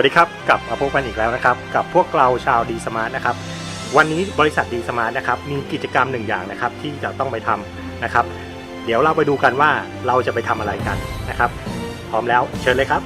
วัสดีครับกลับมาพบกันอีกแล้วนะครับ กับพวกเราชาวดีสมาร์ทนะครับ วันนี้บริษัทดีสมาร์ทนะครับมีกิจกรรมหนึ่งอย่างนะครับที่จะต้องไปทำนะครับ เดี๋ยวเราไปดูกันว่าเราจะไปทำอะไรกันนะครับ พร้อมแล้วเชิญเลยครับ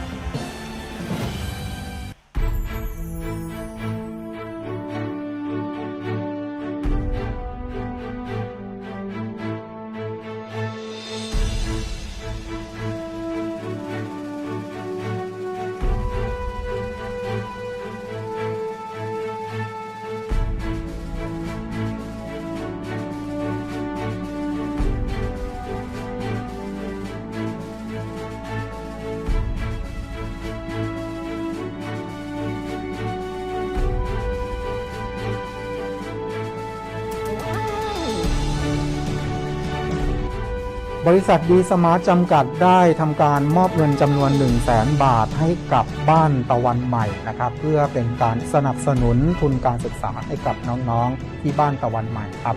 บริษัทดีสมาร์ทจำกัดได้ทำการมอบเงินจำนวน 1 0 0 0 0แบาทให้กับบ้านตะวันใหม่นะครับ เพื่อเป็นการสนับสนุนทุนการศึกษาให้กับน้องๆ ที่บ้านตะวันใหม่ครับ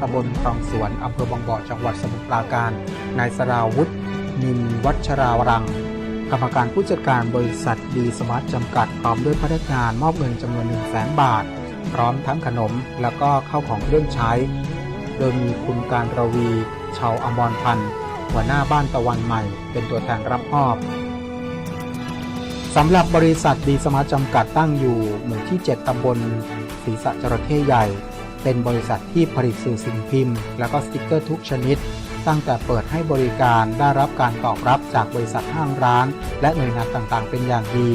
ตำบลคลองสวนอำเภอบางบ่อจังหวัดสมุทรปราการ นายสราวุฒินินวัชราวรัง กรรมการผู้จัดการบริษัทดีสมาร์ทจำกัดพร้อมด้วยพนักงานมอบเงินจำนวน 1 0 0 0 0แบาท พร้อมทั้งขนมแล้วก็เข้าของเครื่องใช้ โดยมีคุณการระวี ชาวอมรพันธ์หัวหน้าบ้านตะวันใหม่ เป็นตัวแทนรับมอบสำหรับบริษัทดีสมาจำกัดตั้งอยู่ หมู่ที่ 7 ตำบลศรีสะจระเข้ใหญ่ เป็นบริษัทที่ผลิตสื่อสิ่งพิมพ์ และก็สติกเกอร์ทุกชนิด ตั้งแต่เปิดให้บริการได้รับการตอบรับจากบริษัทห้างร้าน และหน่วยงานต่างๆ เป็นอย่างดี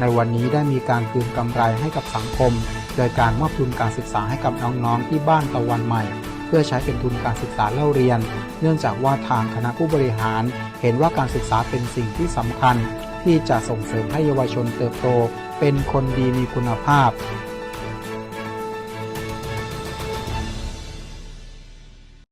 ในวันนี้ได้มีการคืนกำไรให้กับสังคม โดยการมอบทุนการศึกษาให้กับน้องๆที่บ้านตะวันใหม่ พื่อใช้เป็นทุนการศึกษาเล่าเรียน เนื่องจากว่าทางคณะผู้บริหาร เห็นว่าการศึกษาเป็นสิ่งที่สำคัญ ที่จะส่งเสริมให้เยาวชนเติบโต เป็นคนดีมีคุณภาพ